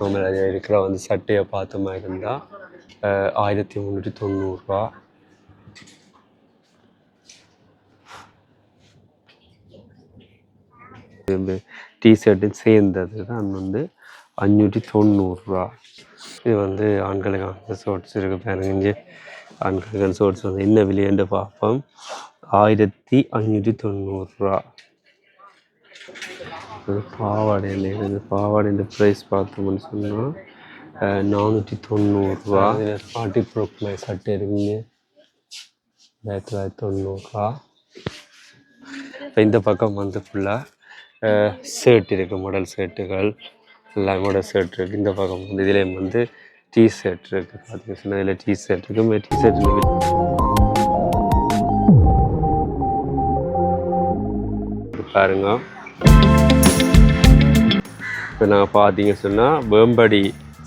நம்ம இருக்கிற வந்து சட்டையை பார்த்தோமா இருந்தால் ஆயிரத்தி முந்நூற்றி தொண்ணூறுரூவா டிஷர்ட்டு சேர்ந்தது தான் வந்து அஞ்சூற்றி தொண்ணூறுரூவா இது வந்து ஆண்களுக்கான ஷோர்ட்ஸ் இருக்குது பாருங்க ஆண்களுக்கான ஷோர்ட்ஸ் வந்து என்ன விலையென்று பார்ப்போம். ஆயிரத்தி அஞ்சூற்றி தொண்ணூறுரூவா இது பாவாடையில் இருக்குது. பாவாடையின் ப்ரைஸ் பார்த்தோம்னு சொன்னால் நானூற்றி தொண்ணூறுரூவா ஃபார்ட்டி ப்ரோக்மை சட்டை இருக்குங்க. ஆயிரத்தி தொள்ளாயிரத்தி தொண்ணூறுரூவா இப்போ இந்த பக்கம் வந்து ஃபுல்லாக ஷர்ட் இருக்குது மாடல் ஷர்ட்டுகள் எல்லாம் மாடல் ஷர்ட் இருக்குது இந்த பக்கம் வந்து இதுலேயும் வந்து டீ ஷர்ட் இருக்குது பார்த்தீங்கன்னா சொன்னால் இதில் டீ ஷர்ட் இருக்குது டீ ஷர்ட் பாருங்க. இப்போ நாங்கள் பார்த்தீங்க சொன்னால் வேம்படி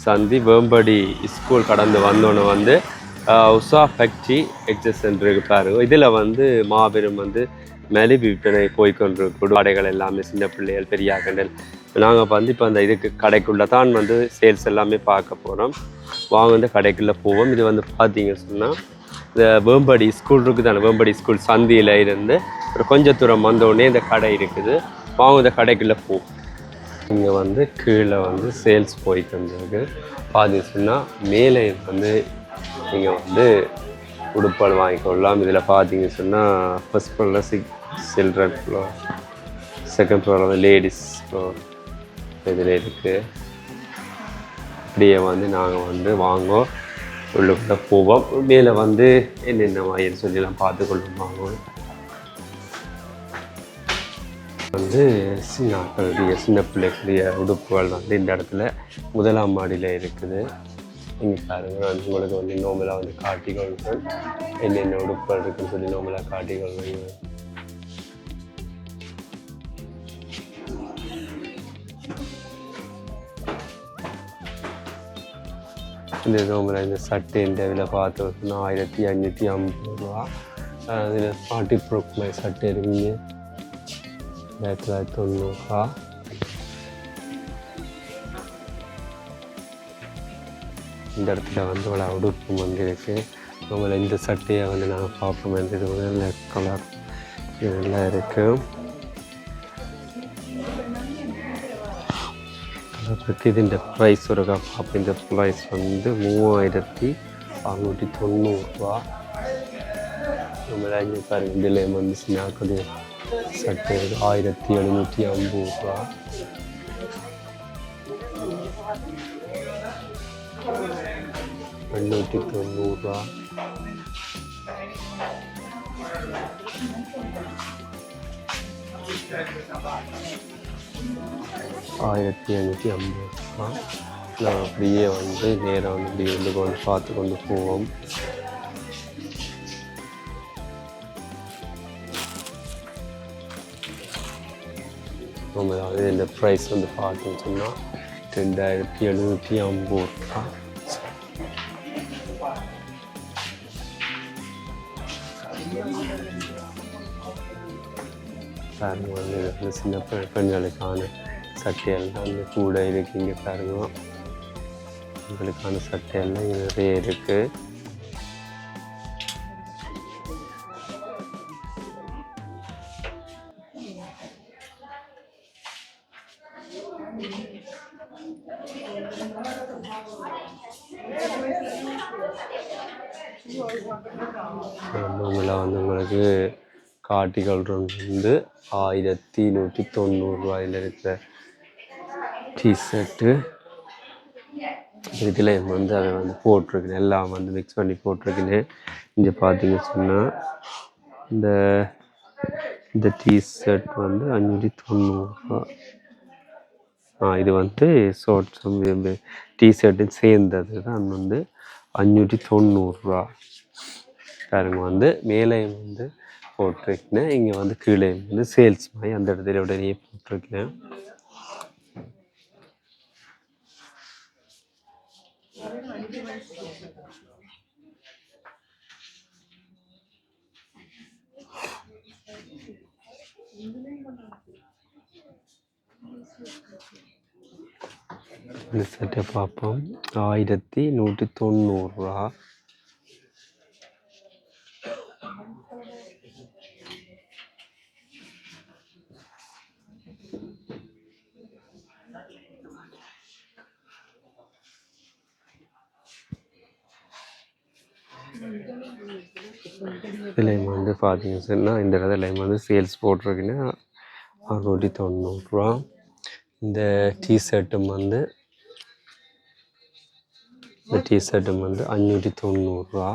சந்தி வேம்படி ஸ்கூல் கடந்து வந்தோன்னே வந்து உஷா ஃபேக்ட்ரி எக்ஸஸ் சென்டருக்கு பாருங்க. இதில் வந்து மாபெரும் வந்து மெலிபி விற்பனை போய்கொண்டிருக்கும் கடைகள் எல்லாமே சின்ன பிள்ளைகள் பெரியாக்கண்டல் நாங்கள் வந்து இப்போ அந்த இதுக்கு கடைக்குள்ளே தான் வந்து சேல்ஸ் எல்லாமே பார்க்க போகிறோம் வாங்க வந்து கடைக்குள்ளே போவோம். இது வந்து பார்த்தீங்க சொன்னால் இந்த வேம்படி ஸ்கூல் இருக்குது தானே வேம்படி ஸ்கூல் சந்தியில் இருந்து ஒரு கொஞ்ச தூரம் வந்தோடனே இந்த கடை இருக்குது. வாங்க இந்த கடைக்குள்ளே போ. இங்கே வந்து கீழே வந்து சேல்ஸ் போயிட்டு இருந்திருக்கு பார்த்தீங்கன்னா மேலே வந்து நீங்கள் வந்து உடுப்பால் வாங்கிக்கொள்ளலாம். இதில் பார்த்தீங்க சொன்னால் ஃபஸ்ட் ஃப்ளோரில் சிக் சில்ட்ரன் ஃப்ளோர் செகண்ட் ஃப்ளோரில் வந்து லேடிஸ் ஃப்ளோர் இதில் இருக்குது அப்படியே வந்து நாங்கள் வந்து வாங்குவோம். உள்ளுக்குள்ளே போவோம். மேலே வந்து என்னென்ன வாயின்னு சொல்லிலாம் பார்த்து வாங்குவோம் வந்து சின்னாக்களுடைய சின்ன பிள்ளைகளுடைய உடுப்புகள் வந்து இந்த இடத்துல முதலாம் மாடியில் இருக்குது. இங்கே பாருங்கள் நான் உங்களுக்கு வந்து நோமலாக வந்து காட்டிக்கொள்வேன் என்னென்ன உடுப்புகள் இருக்குன்னு சொல்லி நோமலாக காட்டிக்கொள்வேன் இந்த ரோமில் இந்த சட்டை இந்த விலை பார்த்தோம்னா ஆயிரத்தி ஐநூற்றி ஐம்பது ரூபா அதில் ஃபார்ட்டி ப்ரூக் மாதிரி சட்டை இருக்குங்க ஆயிரத்தி தொள்ளாயிரத்தி தொண்ணூறுரூவா இந்த இடத்துல வந்து இவ்வளோ உடுப்பு வந்து இருக்கு இந்த சட்டையை வந்து நாங்கள் பார்ப்போம் இந்த இது கலர் இதெல்லாம் இருக்குது அதை பற்றி இதுன்ற ப்ரைஸ் ஒருக்கா பார்ப்போம் இந்த ப்ரைஸ் வந்து மூவாயிரத்தி அறுநூற்றி தொண்ணூறுரூவா நம்மள இங்கே பாருங்க இதில் வந்து சின்னாக்குது. சட்டை இருக்கு. ஆயிரத்தி எழுநூற்றி ஐம்பது ரூபா. எண்ணூற்றி தொண்ணூறுரூவா ஆயிரத்தி ஐநூற்றி ஐம்பது. நான் அப்படியே வந்து நேராக வந்து இப்படி வந்து கொண்டு பார்த்து கொண்டு போவோம். நம்ம அதாவது இந்த ப்ரைஸ் வந்து பார்த்தோம்னு சொன்னால் ரெண்டாயிரத்தி எழுநூற்றி ஐம்பது ரூபா பாருங்க வந்து இது சின்ன பெண்களுக்கான சட்டையெல்லாம் வந்து கூட இருக்கு இங்கே பாருங்க. பெண்களுக்கான சட்டையெல்லாம் இங்க நிறைய இருக்குது உங்களை வந்து உங்களுக்கு காட்டிகள் வந்து ஆயிரத்தி நூற்றி தொண்ணூறுரூவாயில் இருக்கிற டிஷர்ட்டு இதில் வந்து அதை வந்து போட்டிருக்கேன் எல்லாம் வந்து மிக்ஸ் பண்ணி போட்டிருக்கேன் இங்கே பார்த்தீங்க சொன்னால் இந்த இந்த டிஷர்ட் வந்து அஞ்சூற்றி தொண்ணூறுரூவா ஆ இது வந்து ஷார்ட்ஸும் டிஷர்ட்டும் சேர்ந்தது தான் வந்து அஞ்சூற்றி தொண்ணூறுரூவா பாருங்க வந்து மேலே வந்து போட்டிருக்கேன். இங்கே வந்து கீழே வந்து சேல்ஸ் மாதிரி அந்த இடத்துல உடனே போட்டிருக்கேன். இந்த சட்டை பார்ப்போம். ஆயிரத்தி நூற்றி தொண்ணூறுரூவா லைம் வந்து பார்த்தீங்க சொன்னால் இந்த இடத்துல வந்து சேல்ஸ் போட்டிருக்குன்னா அறுநூற்றி தொண்ணூறுரூவா இந்த டிஷர்ட்டும் வந்து இந்த டிஷர்ட்டும் வந்து அஞ்சூற்றி தொண்ணூறுரூவா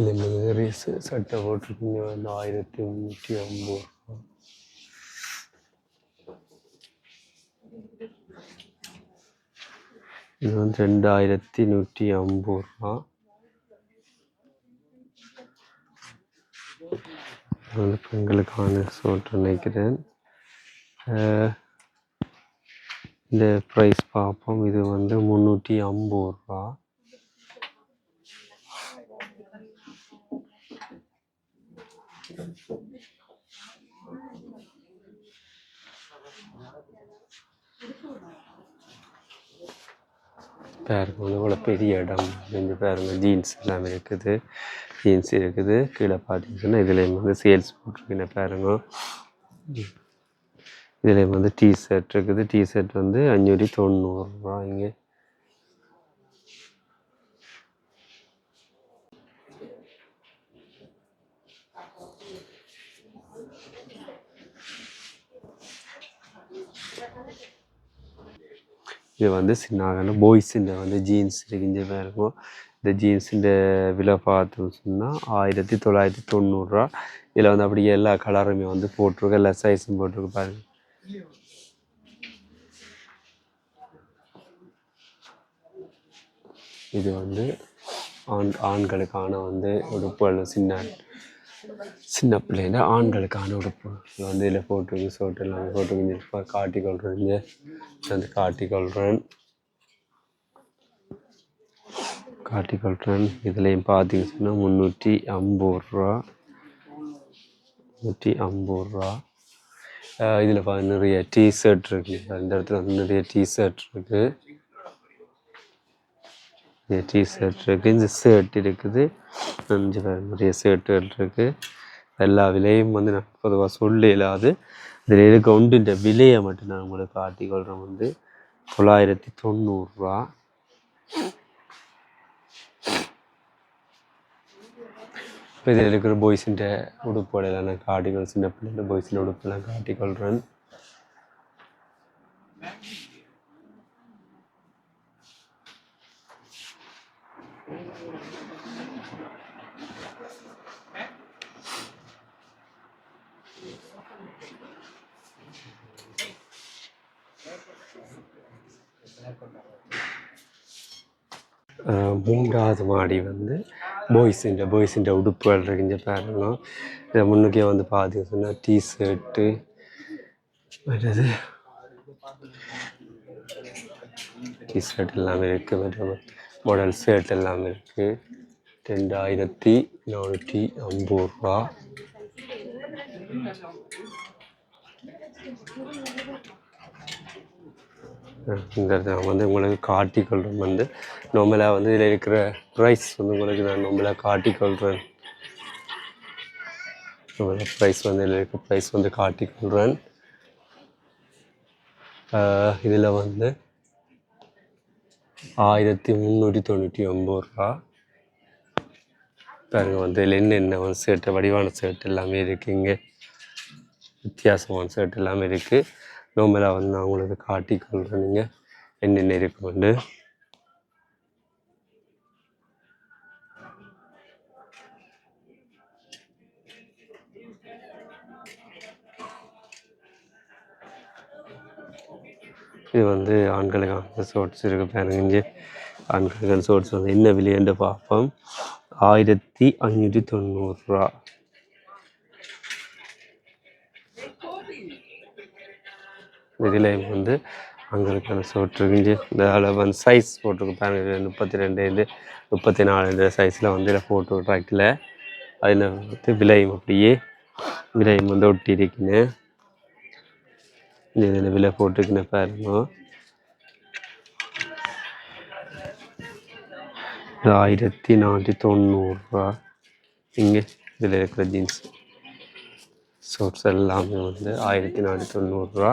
இந்த மாதிரி சட்டை போட்டிருக்கீங்க வந்து ஆயிரத்தி முந்நூற்றி ஐம்பது ரூபா. இது வந்து ரெண்டாயிரத்தி நூற்றி ஐம்பது ரூபா. இது வந்து பெண்களுக்கான சோற்று நினைக்கிறேன். இந்த ப்ரைஸ் பார்ப்போம். இது வந்து முந்நூற்றி ஐம்பது ரூபா. பாருங்க வந்து இவ்வளோ பெரிய இடம். இந்த பாருங்க ஜீன்ஸ் எல்லாமே இருக்குது. ஜீன்ஸ் இருக்குது. கீழே பார்த்தீங்கன்னா இதுலேயும் வந்து சேல்ஸ் போட்டிருக்கீங்க பாருங்க இதுலேயும் வந்து டிஷர்ட் இருக்குது. டிஷர்ட் வந்து அஞ்சூற்றி தொண்ணூறுரூவா இங்கே. இது வந்து சின்ன பாய்ஸுன்ற வந்து ஜீன்ஸ் இருக்குங்க இருக்கும். இந்த ஜீன்ஸுன்ற விலை பார்த்தோம்னு சொன்னால் ஆயிரத்தி தொள்ளாயிரத்தி தொண்ணூறுரூவா இதில் வந்து அப்படியே எல்லா கலருமே வந்து போட்டிருக்கு. எல்லா சைஸும் போட்டிருக்கு பாருங்கள் இது வந்து ஆண் ஆண்களுக்கான வந்து உடுப்புகள் சின்ன சின்ன பிள்ளைங்க ஆண்களுக்கான உடுப்பு. வந்து இதில் போட்டுருக்கு சோட்டு எல்லாமே போட்டுருக்கு இப்போ காட்டிக்கொள்கிறேன் இங்கே. வந்து காட்டி கொள்கிறேன் இதுலேயும் பார்த்தீங்க சொன்னால் முந்நூற்றி ஐம்பது ரூபா. நூற்றி ஐம்பது ரூபா. இதில் பா நிறைய டிஷர்ட் இருக்குது இந்த இடத்துல வந்து நிறைய டிஷர்ட் இருக்குது நிறைய டிஷர்ட் இருக்குது இந்த ஷர்ட் இருக்குது. அஞ்சு பேர் நிறைய ஷர்ட்டுகள் இருக்குது எல்லா விலையும் வந்து நான் பொதுவாக சொல்ல இல்லாது இதில் இருக்க ஒன்றின் விலையை மட்டும் நான் உங்களுக்கு காட்டிக்கொள்கிறேன் வந்து தொள்ளாயிரத்தி தொண்ணூறுரூவா இப்போ இதில் இருக்கிற பாய்ஸின் உடுப்போட எல்லாம் நான் காட்டிக்கொள் சின்ன பிள்ளைங்க பாய்ஸின் உடுப்பெல்லாம் காட்டிக்கொள்கிறேன் ரெண்டாவது மாடி வந்து பாய்ஸுன்ற பாய்ஸுன்ற உடுப்புகள் இருக்குங்க பாருங்க இதை முன்னுக்கே வந்து பார்த்தீங்க சொன்னால் டிஷர்ட்டு. மற்றது டிஷர்ட் எல்லாமே இருக்குது மற்ற மாடல் ஷர்ட் எல்லாமே இருக்குது ரெண்டாயிரத்தி நானூற்றி ஐம்பது ரூபா. இந்த நான் வந்து உங்களுக்கு காட்டிக்கொள்கிறேன் வந்து நார்மலாக வந்து இதில் இருக்கிற ப்ரைஸ் வந்து உங்களுக்கு நான் நார்மலாக காட்டிக்கொள்கிறேன் ப்ரைஸ் வந்து இதில் இருக்கிற ப்ரைஸ் வந்து காட்டிக்கொள்கிறேன் இதில் வந்து ஆயிரத்தி முந்நூற்றி தொண்ணூற்றி ஒம்பது ரூபா. பாருங்க வந்து இதில் என்னென்ன வந்து ஷர்ட்டு வடிவான ஷர்ட் எல்லாமே இருக்குது இங்கே. வித்தியாசமான ஷர்ட் எல்லாமே இருக்குது நார்மலாக வந்து நான் உங்களுக்கு காட்டிக்கொள்கிறேன் நீங்கள் என்னென்ன இருக்குன்னு இது வந்து ஆண்களுக்கான ஷோர்ட்ஸ் இருக்குது பாருங்க இங்கே. ஆண்களுக்கான ஷோர்ட்ஸ் வந்து என்ன விலைன்னு பார்ப்போம். ஆயிரத்தி அஞ்சூற்றி தொண்ணூறுரூவா இதில் வந்து அங்கே இருக்கிற சோற்றுக்குஞ்சு இந்த அளவு வந்து சைஸ் போட்டிருக்கு பாருங்க. முப்பத்தி ரெண்டு முப்பத்தி நாலு இந்த சைஸில் வந்து இதில் ஃபோட்டோ ட்ராக்கில் அதில் வந்து விலையும் அப்படியே விலையும் வந்து ஒட்டி இருக்குன்னு இதில் விலை போட்டுருக்குன்னு பாருங்க. இது ஆயிரத்தி நானூற்றி தொண்ணூறுரூவா இங்கே இதில் இருக்கிற ஜீன்ஸ் ஷோட்ஸ் எல்லாமே வந்து ஆயிரத்தி நானூற்றி தொண்ணூறுரூவா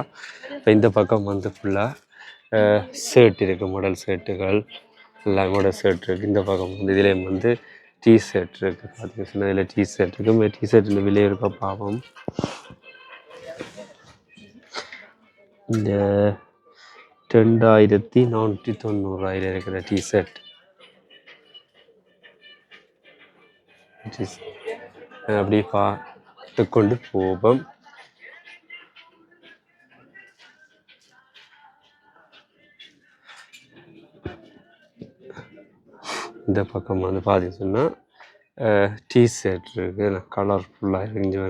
இப்போ இந்த பக்கம் வந்து ஃபுல்லாக ஷர்ட் இருக்குது மாடல் ஷர்ட்டுகள் எல்லா மாடல் ஷர்ட் இருக்குது இந்த பக்கம் வந்து இதுலேயும் வந்து டீ ஷர்ட் இருக்குது பார்த்தீங்க சொன்னால் இதில் டீ ஷர்ட் இருக்குது டீ ஷர்ட்டில் விலை இருக்கா பாவம். இந்த ரெண்டாயிரத்தி நானூற்றி தொண்ணூறாயிரம் இருக்கிற டி ஷர்ட் பா பார்த்து கொண்டு போவோம். இந்த பக்கம் வந்து பார்த்தீங்கன்னா டீ ஷர்ட் இருக்குது கலர்ஃபுல்லாக இருந்து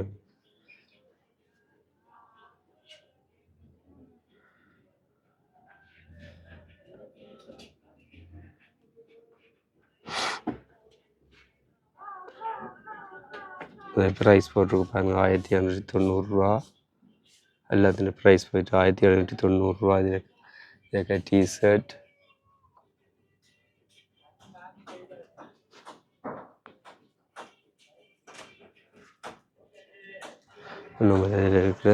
ப்ரைஸ் போட்டிருக்கு பாருங்கள் ஆயிரத்தி இரநூத்தி தொண்ணூறுரூவா எல்லாத்துலேயும் ப்ரைஸ் போயிட்டு ஆயிரத்தி எழுநூற்றி தொண்ணூறுரூவா இதில் இருக்க. டிஷர்ட் நம்ம இதில் இருக்கிற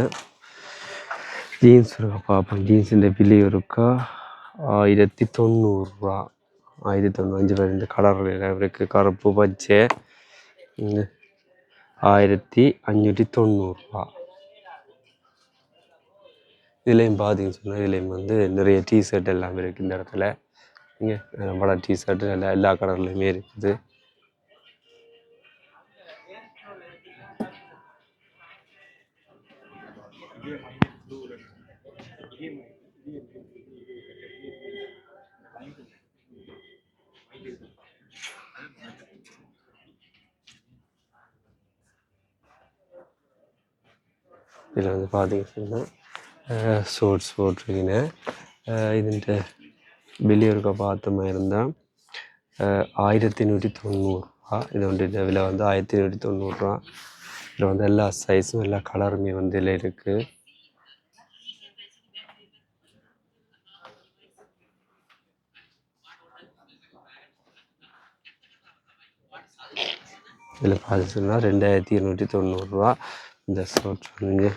ஜீன்ஸ் இருக்கா பார்ப்போம் ஜீன்ஸிൻ്റെ விலை இருக்கா? ஆயிரத்தி தொண்ணூறுரூவா ஆயிரத்தி தொண்ணூறு பேர் இந்த கலர் இருக்குது கருப்பு பச்சை. இந்த ஆயிரத்தி அஞ்சூற்றி தொண்ணூறுரூவா இதுலேயும் பார்த்தீங்கன்னு சொன்னால் இதுலேயும் வந்து நிறைய டிஷர்ட் எல்லாமே இருக்குது இந்த இடத்துல. இங்கே நம்மளோட டிஷர்ட்டு எல்லா எல்லா கலர்லையுமே இருக்குது. இதில் வந்து பார்த்தீங்க சொன்னால் ஷோர்ட்ஸ் போட்டிருக்கீங்க. இதுன்ட்டு வெளியூருக்க இருக்க பார்த்த மாதிரி இருந்தால் ஆயிரத்தி நூற்றி தொண்ணூறுரூவா இது வந்துட்டு இந்த விலை வந்து ஆயிரத்தி நூற்றி தொண்ணூறுரூவா இதில் வந்து எல்லா சைஸும் எல்லா கலருமே வந்து இதில் இருக்குது இதில் பார்த்தீங்கன்னா ரெண்டாயிரத்தி இருநூற்றி தொண்ணூறுரூவா இந்த ஷர்ட் வந்து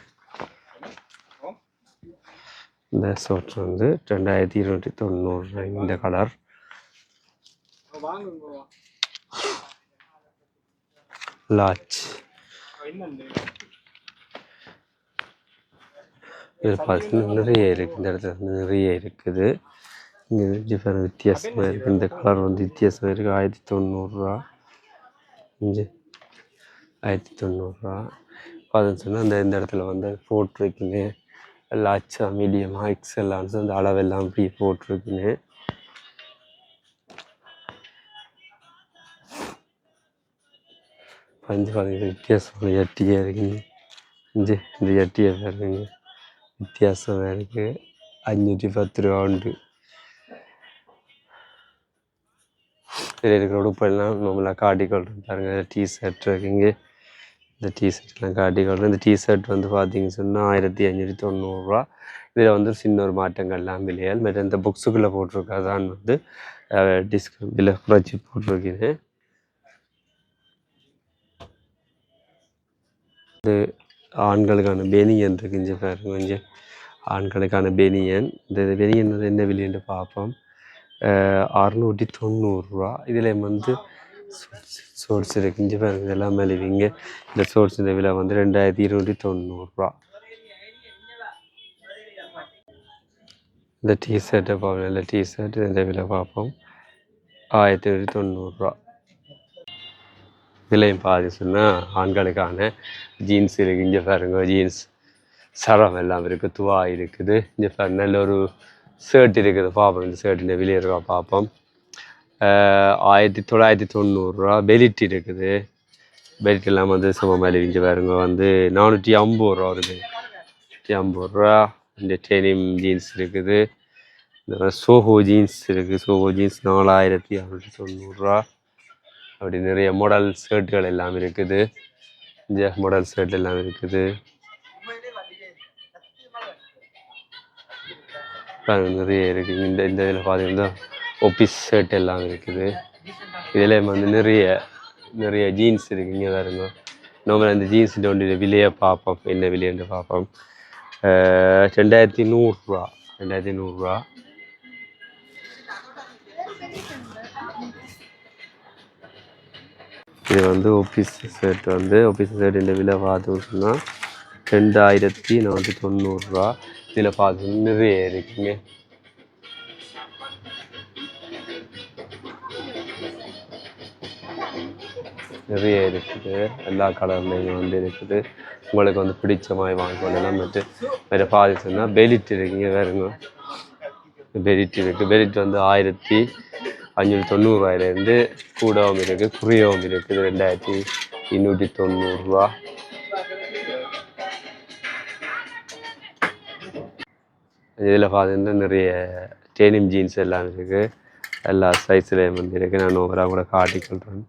இந்த ஷர்ட் வந்து ரெண்டாயிரத்தி இருநூற்றி தொண்ணூறு இந்த கலர் லார்ஜ் இதில் பார்த்தீங்கன்னா நிறைய இருக்குது இந்த இடத்துல வந்து நிறைய இருக்குது. இங்கே டிஃப்ரெண்ட் வித்தியாசமாக இருக்குது இந்த கலர் வந்து வித்தியாசமாக இருக்குது ஆயிரத்தி தொண்ணூறுரூவா. இங்கே ஆயிரத்தி தொண்ணூறுரூவா. பார்த்தீங்கன்னு சொன்னால் இந்த இந்த இடத்துல வந்து போட்டிருக்குன்னு லாச்சா மீடியமா எக்ஸல்லான்னு அந்த அளவெல்லாம் இப்படி போட்டிருக்குன்னு. பஞ்சு பாருங்க வித்தியாசமான எட்டியாக இருக்குங்க அஞ்சு இந்த எட்டியை பாருங்க வித்தியாசமாக இருக்குது அஞ்சூற்றி பத்து ரூபா உண்டு. இதில் இருக்கிற உடுப்பெல்லாம் நம்மளாக காட்டிக்கொள்கிறோம் பாருங்கள் டிஷர்ட் இருக்குங்க இந்த டிஷர்ட்லாம் காட்டிக்கொள்கிறோம் இந்த டிஷர்ட் வந்து பார்த்தீங்கன்னு சொன்னால் ஆயிரத்தி ஐநூற்றி தொண்ணூறுரூவா இதில் வந்து சின்ன ஒரு மாற்றங்கள்லாம் விலையால் மற்ற இந்த புக்ஸுக்குள்ளே போட்டிருக்காதான் வந்து டிஸ்கவுண்ட் விலை குறைச்சி போட்டிருக்கிறேன் இது ஆண்களுக்கான பெனியன் இருக்குது இங்கே பாருங்க கொஞ்சம் ஆண்களுக்கான பெனியன் இந்த பெனியன் வந்து என்ன விலைன்னு பார்ப்போம். அறுநூற்றி தொண்ணூறுரூவா இதில் வந்து சோர்ஸ் இருக்கு இங்கே பாருங்க இதெல்லாம் மலிவிங்க இந்த சோர்ஸ் இந்த விலை வந்து ரெண்டாயிரத்தி இருநூற்றி தொண்ணூறுரூவா இந்த டிஷர்ட்டை பார்ப்போம் இல்லை டிஷர்ட் இந்த விலை பார்ப்போம் ஆயிரத்தி இருநூற்றி தொண்ணூறுரூவா விலையும் பாதி சொன்னால் ஆண்களுக்கான ஜீன்ஸ் இருக்குது இங்கே பாருங்க ஜீன்ஸ் சரம் எல்லாம் இருக்குது துவா இருக்குது இங்கே பாருங்க நல்ல ஒரு ஷர்ட் இருக்குது பார்ப்போம் இந்த ஷர்ட்டிൻ്റെ விலை இருக்கா பார்ப்போம் ஆயிரத்தி தொள்ளாயிரத்தி தொண்ணூறுரூவா பெலிட் இருக்குது. பெல்ட் இல்லாமல் வந்து சும்மா மேலே விஞ்சு பாருங்க. வந்து நானூற்றி ஐம்பது ரூபா வருது. நூற்றி ஐம்பது ரூபா. இந்த டெனிம் ஜீன்ஸ் இருக்குது. இந்த சோஹோ ஜீன்ஸ் இருக்குது. சோஹோ ஜீன்ஸ் நாலாயிரத்தி அறுநூற்றி தொண்ணூறுரூவா அப்படி நிறைய மாடல் ஷர்ட்டுகள் எல்லாம் இருக்குது. இந்த மாடல் ஷர்ட் எல்லாம் இருக்குது. நிறைய இருக்குது. இந்த இந்த இதில் பார்த்தீங்கன்னா ஒபிஸ் ஷர்ட் எல்லாம் இருக்குது. இதில் வந்து நிறைய நிறைய ஜீன்ஸ் இருக்குது இங்கே பாருங்க. நம்ம இந்த ஜீன்ஸ் ஒன்று விலையை பார்ப்போம். என்ன விலைன்னு பார்ப்போம். ரெண்டாயிரத்தி நூறுரூவா. ரெண்டாயிரத்தி நூறுரூவா. இது வந்து ஒபிஸ் ஷர்ட் வந்து ஒபிஸ் ஷர்ட் இந்த விலை பார்த்தோம்னு ரெண்டாயிரத்தி நானூற்றி தொண்ணூறுரூவா. இதில் பார்த்து நிறைய இருக்குங்க. நிறைய இருக்குது. எல்லா கலர்லேயும் வந்து இருக்குது. உங்களுக்கு வந்து பிடிச்ச மாதிரி வாங்கிக்கொள்ளலாம் மற்ற வேறு பாதி சொன்னால் பெலிட் இருக்குங்க. வேறுங்க பெலிட் இருக்குது பெலிட் வந்து ஆயிரத்தி அஞ்சூற்றி தொண்ணூறுரூவாயிலேருந்து கூடவும் இருக்குது குறையவும் இருக்குது ரெண்டாயிரத்தி இன்னூற்றி தொண்ணூறுரூவா இதில் பார்த்தீங்கன்னா நிறைய டேனிம் ஜீன்ஸ் எல்லாம் இருக்குது எல்லா சைஸ்லேயும் வந்து இருக்குது நான் ஓவராக கூட காட்டிக்கொள்கிறேன்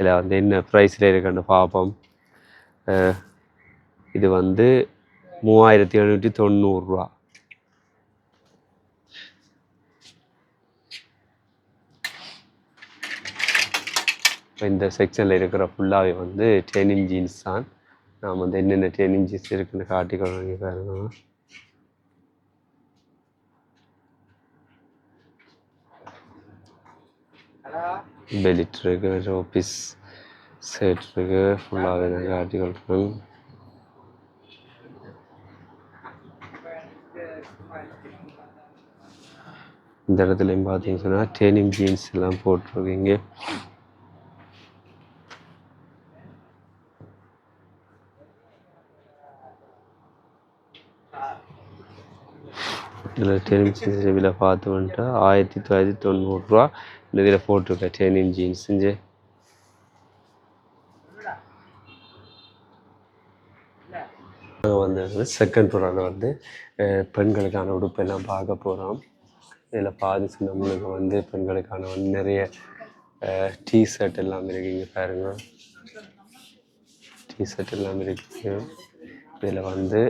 இதில் வந்து என்ன ப்ரைஸில் இருக்குன்னு பார்ப்போம் இது வந்து மூவாயிரத்தி எழுநூற்றி தொண்ணூறுரூவா இப்போ இந்த செக்ஷனில் இருக்கிற ஃபுல்லாகவே வந்து டெனிம் ஜீன்ஸ் தான். நான் வந்து என்னென்ன டெனிம் ஜீன்ஸ் இருக்குன்னு காட்டிக்கொள்றேன் பாருங்கள் பெலிட் இருக்கு ரோபிஸ் செட் இருக்கு ஃபுல்லாகவே நான் இந்த இடத்துலையும் பார்த்தீங்கன்னு சொன்னால் டெனிம் ஜீன்ஸ் எல்லாம் போட்டிருக்கீங்க. இதில் டெனிம் ஜீன்ஸ் விலை பார்த்து வந்துட்டு ஆயிரத்தி தொள்ளாயிரத்தி தொண்ணூறுரூவா இந்த இதில் போட்டிருக்கேன் டெனிம் ஜீன்ஸ் செஞ்சு வந்து செகண்ட் ஃப்ளோரில் வந்து பெண்களுக்கான உடுப்பெல்லாம் பார்க்க போகிறோம் இதில் பாதி நம்மளுக்கு வந்து பெண்களுக்கான வந்து நிறைய டிஷர்ட் எல்லாம் இருக்குங்க பாருங்க. டிஷர்ட் எல்லாம் இருக்குது இதில் வந்து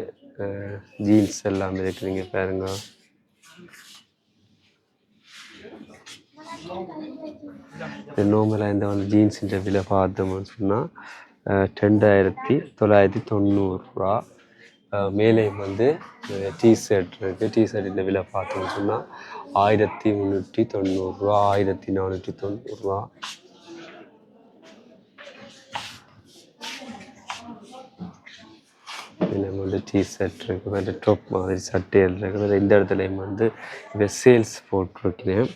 ஜீன்ஸ் எல்லாம் இருக்குதுங்க பாருங்க. நோம்பில் இந்த வந்து ஜீன்ஸ் விலை பார்த்தோம்னு சொன்னால் ரெண்டாயிரத்தி தொள்ளாயிரத்தி தொண்ணூறுரூவா மேலேயும் வந்து டிஷர்ட் இருக்குது டிஷர்ட்டில் விலை பார்த்தோம்னு சொன்னால் ஆயிரத்தி முந்நூற்றி தொண்ணூறுரூவா ஆயிரத்தி நானூற்றி தொண்ணூறுரூவா இதில் வந்து டிஷர்ட் இருக்குது வேறு டாப் மாதிரி சட்டையில் இருக்குது இந்த இடத்துலையும் வந்து இப்போ போட்டிருக்கேன்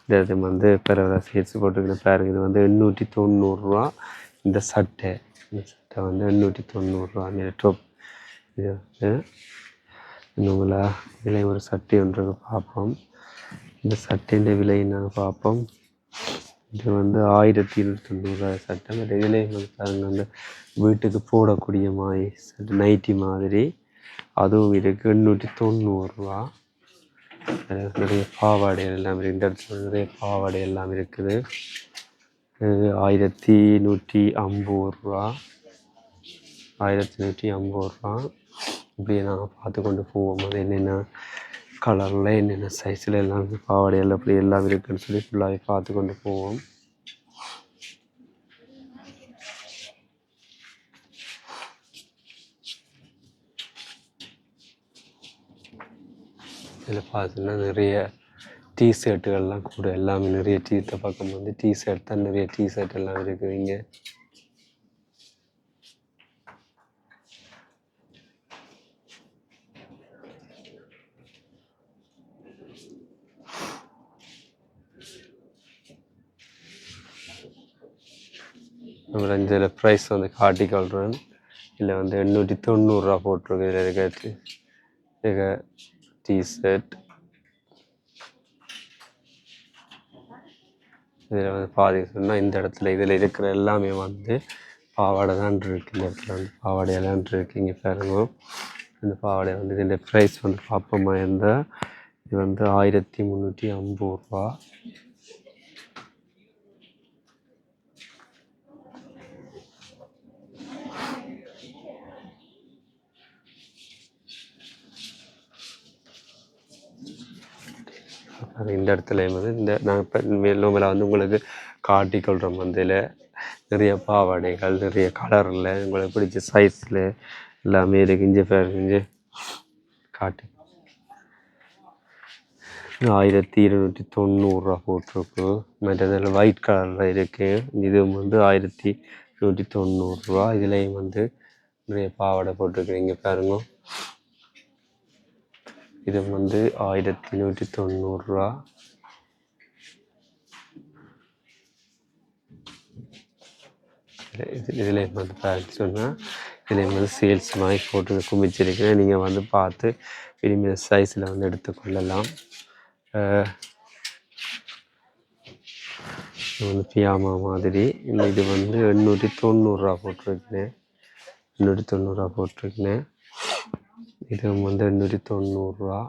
இந்த இடத்துல வந்து பரவாயில்ல சேல்ஸ் போட்டிருக்கிறேன் பாருங்க இது வந்து எண்ணூற்றி தொண்ணூறுரூவா இந்த சட்டை. இந்த சட்டை வந்து எண்ணூற்றி தொண்ணூறுரூவா இந்த டொப். இது வந்து நம்மளா விலை ஒரு சட்டை ஒன்று பார்ப்போம். இந்த சட்டையின் விலை நாங்கள் பார்ப்போம். இது வந்து ஆயிரத்தி இருநூற்றி தொண்ணூறுரூவா சட்டை. பட் இதிலே வந்து பாருங்க. அந்த வீட்டுக்கு போடக்கூடிய மாதிரி சட்டை நைட்டி மாதிரி. அதுவும் இருக்குது எண்ணூற்றி தொண்ணூறுரூவா நிறைய பாவாடை எல்லாம் இருக்குது இந்த இடத்துல நிறைய பாவாடை எல்லாம் இருக்குது. ஆயிரத்தி நூற்றி ஐம்பது ரூபா. ஆயிரத்தி நூற்றி ஐம்பது ரூபா. இப்படியே நாங்கள் பார்த்து கொண்டு போவோம். அது என்னென்ன கலரில் என்னென்ன சைஸில் எல்லாம் பாவாடை எல்லாம் இப்படி எல்லாம் இருக்குதுன்னு சொல்லி ஃபுல்லாகவே பார்த்து கொண்டு போவோம். இதில் பார்த்தீங்கன்னா நிறைய டீ ஷர்ட்டுகள்லாம் கூட எல்லாமே நிறைய டீ பார்க்கும்போது டீ ஷர்ட் தான் நிறைய டிஷர்ட் எல்லாம் இருக்குது நம்ம இதில் ப்ரைஸ் வந்து காட்டி கொள்கிறேன் இதில் வந்து எண்ணூற்றி தொண்ணூறுரூவா போட்டிருக்கு இதில் இருக்கிறது. இருக்க டிஷர்ட் இதில் வந்து பாதி சொன்னால் இந்த இடத்துல இதில் இருக்கிற எல்லாமே வந்து பாவாடை தான் இருக்கு. இந்த இடத்துல வந்து பாவாடையெல்லாம் இருக்கு. இங்கே பாருங்க. இந்த பாவாடை வந்து இதில் ப்ரைஸ் வந்து பார்ப்போமா? இருந்தால் இது வந்து ஆயிரத்தி முந்நூற்றி ஐம்பது ரூபா. அது இந்த இடத்துல வந்து இந்த நான் இப்போ மேலும் மேலே வந்து உங்களுக்கு காட்டி கொள்கிறோம் மந்தையில் நிறைய பாவாடைகள் நிறைய கலரில் உங்களுக்கு பிடிச்ச சைஸில் எல்லாமே இருக்கு. இஞ்சி ஃபேர் இஞ்சி. காட்டி. ஆயிரத்தி இருநூற்றி தொண்ணூறுரூவா போட்டிருக்கு. மற்றதில் ஒயிட் கலரில் இருக்குது இது வந்து ஆயிரத்தி நூற்றி தொண்ணூறுரூவா இதுலேயும் வந்து நிறைய பாவாடை போட்டிருக்கு இங்கே பாருங்க. இது வந்து ஆயிரத்தி நூற்றி தொண்ணூறுரூவா இது இதில் வந்து பார்த்து சொன்னால் இதில் வந்து சேல்ஸ் மாதிரி போட்டு குமிச்சிருக்கிறேன். நீங்கள் வந்து பார்த்து விரும்பிய சைஸில் வந்து எடுத்துக்கொள்ளலாம். இது வந்து பியாமா மாதிரி. இது வந்து எண்ணூற்றி தொண்ணூறுரூவா போட்டிருக்கேன் எண்ணூற்றி தொண்ணூறுரூவா போட்டிருக்கேன் இது வந்து எண்ணூற்றி தொண்ணூறுரூவா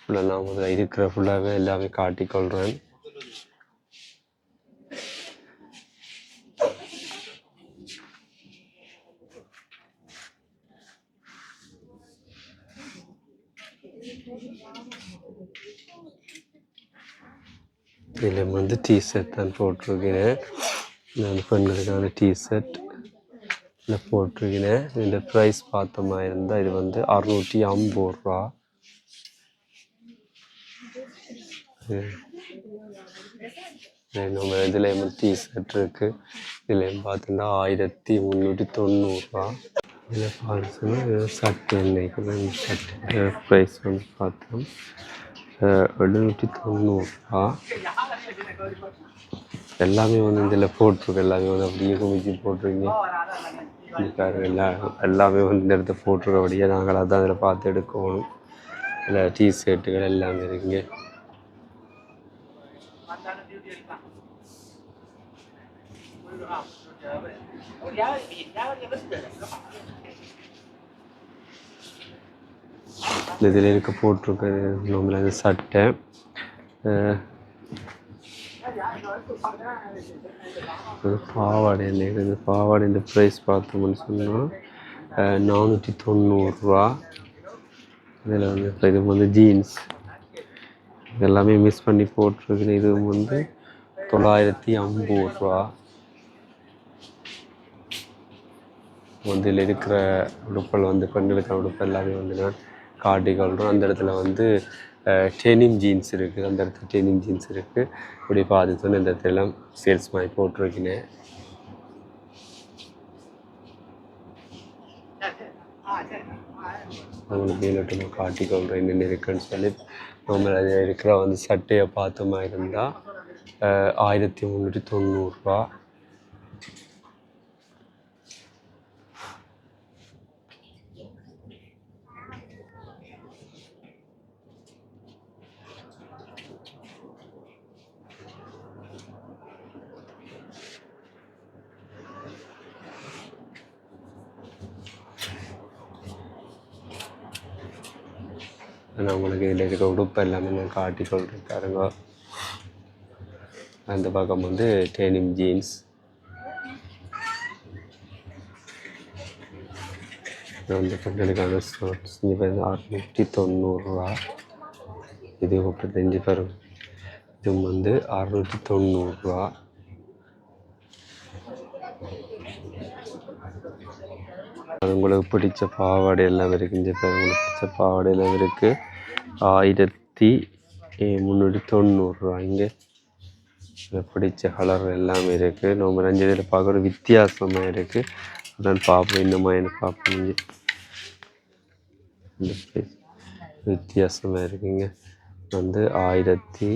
ஃபுல்லாக நான் முதல்ல இருக்கிற ஃபுல்லாகவே எல்லாமே காட்டிக்கொள்கிறேன் இதில் வந்து டிஷர்ட் தான் போட்டிருக்கிறேன். நான் பெண்களுக்கான டிஷர்ட் இதில் போட்டிருக்கிறேன். இந்த ப்ரைஸ் பார்த்தோமா இருந்தால் இது வந்து அறுநூற்றி ஐம்பது ரூபா. நம்ம இதில் டிஷர்ட் இருக்குது இதில் பார்த்தோன்னா ஆயிரத்தி முந்நூற்றி தொண்ணூறுரூவா இதில் பார்த்தோன்னா சட்டை நினைக்கிறேன் சட்டை. ப்ரைஸ் வந்து பார்த்தோம். எழுநூற்றி தொண்ணூறுரூவா எல்லாமே வந்து இதில் போட்டிருக்கு எல்லாமே வந்து அப்படியே குமிச்சு போட்டிருக்கீங்க. எல்லா எல்லாமே வந்து இந்த இடத்த போட்டிருக்கபடியே நாங்கள் அதான் அதில் பார்த்து எடுக்கணும். இதில் டிஷர்ட்டுகள் எல்லாமே இருக்குங்க. இதில் இருக்க போட்டிருக்கிறது நம்மள சட்டை. பாவாடை என்ன இந்த பாவாடை இந்த ப்ரைஸ் பார்த்தோம்னு சொன்னால் நானூற்றி தொண்ணூறுரூவா இதில் வந்து இப்போ இது வந்து ஜீன்ஸ் இதெல்லாமே மிஸ் பண்ணி போட்டிருக்குது. இது வந்து தொள்ளாயிரத்தி ஐம்பது ரூபா. வந்து இதில் இருக்கிற உடுப்பல் வந்து பெண்களுக்கான உடுப்பு எல்லாமே வந்து நான் காட்டிக்கொள்கிறோம் அந்த இடத்துல வந்து டெனிம் ஜீன்ஸ் இருக்குது அந்த இடத்துல டெனிம் ஜீன்ஸ் இருக்குது இப்படி பார்த்துட்டு இந்த இடத்துல எல்லாம் சேல்ஸ் மாதிரி போட்டிருக்கினேன் அவங்களுக்கு மேலோட்டமாக காட்டிக்கொள்கிறேன் என்னென்ன இருக்குன்னு சொல்லி. நம்ம அதில் இருக்கிற வந்து சட்டையை பார்த்தோமா இருந்தால் ஆயிரத்தி முந்நூற்றி தொண்ணூறுரூவா நான் உங்களுக்கு இதில் இருக்க உடுப்பு எல்லாமே நான் காட்டி சொல்கிறேன் பாருங்க. அந்த பக்கம் வந்து டெனிம் ஜீன்ஸ் வந்து பெண்களுக்கான ஷர்ட்ஸ் இங்கே வந்து அறுநூற்றி தொண்ணூறுரூவா இது முப்பத்தஞ்சு பெறும் இது வந்து அறுநூற்றி தொண்ணூறுரூவா அது உங்களுக்கு பிடிச்ச பாவாடை எல்லாம் இருக்குது இந்த உங்களுக்கு பிடிச்ச பாவாடை எல்லாம் இருக்குது ஆயிரத்தி முந்நூற்றி தொண்ணூறுரூவாங்க எனக்கு பிடிச்ச கலர் எல்லாமே இருக்குது நம்ம ரெண்டு இதில் பார்க்குற வித்தியாசமாக இருக்குது அதான் பார்ப்போம் இன்னுமா எனக்கு பார்ப்போம் வித்தியாசமாக இருக்குங்க. வந்து ஆயிரத்தி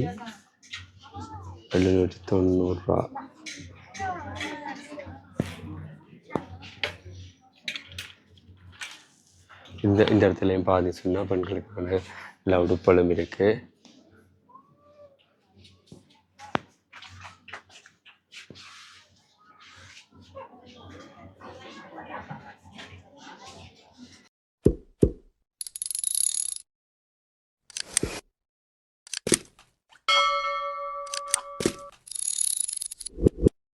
எழுநூற்றி தொண்ணூறுரூவா இந்த இந்த இடத்துலையும் பாதி சொன்னால் பெண்களுக்கான எல்லா டுப்பலும் இருக்குது